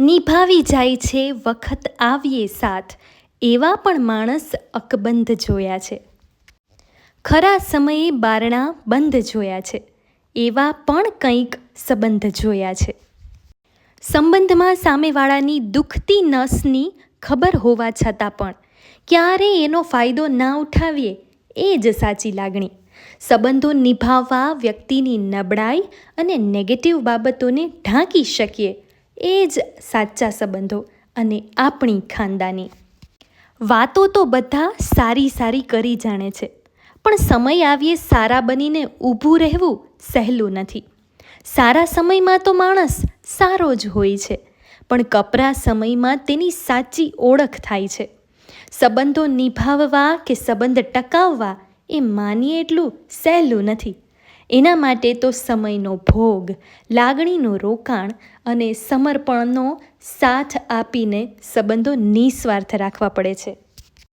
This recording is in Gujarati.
નિભાવી જાય છે, વખત આવીએ સાથ. એવા પણ માણસ અકબંધ જોયા છે. ખરા સમયે બારણા બંધ જોયા છે. એવા પણ કંઈક સંબંધ જોયા છે. સંબંધમાં સામેવાળાની દુખતી નસની ખબર હોવા છતાં પણ, ક્યારે એનો ફાયદો ના ઉઠાવીએ એ જ સાચી લાગણી. સંબંધો નિભાવવા વ્યક્તિની નબળાઈ અને નેગેટિવ બાબતોને ઢાંકી શકીએ એ જ સાચા સંબંધો અને આપણી ખાનદાની. વાતો તો બધા સારી સારી કરી જાણે છે, પણ સમય આવીએ સારા બનીને ઊભું રહેવું સહેલું નથી. સારા સમયમાં તો માણસ સારો જ હોય છે, પણ કપરા સમયમાં તેની સાચી ઓળખ થાય છે. સંબંધો નિભાવવા કે સંબંધ ટકાવવા એ માનીએ એટલું સહેલું નથી. એના માટે તો સમયનો ભોગ, લાગણીનું રોકાણ અને સમર્પણનો સાથ આપીને સંબંધો નિસ્વાર્થ રાખવા પડે છે.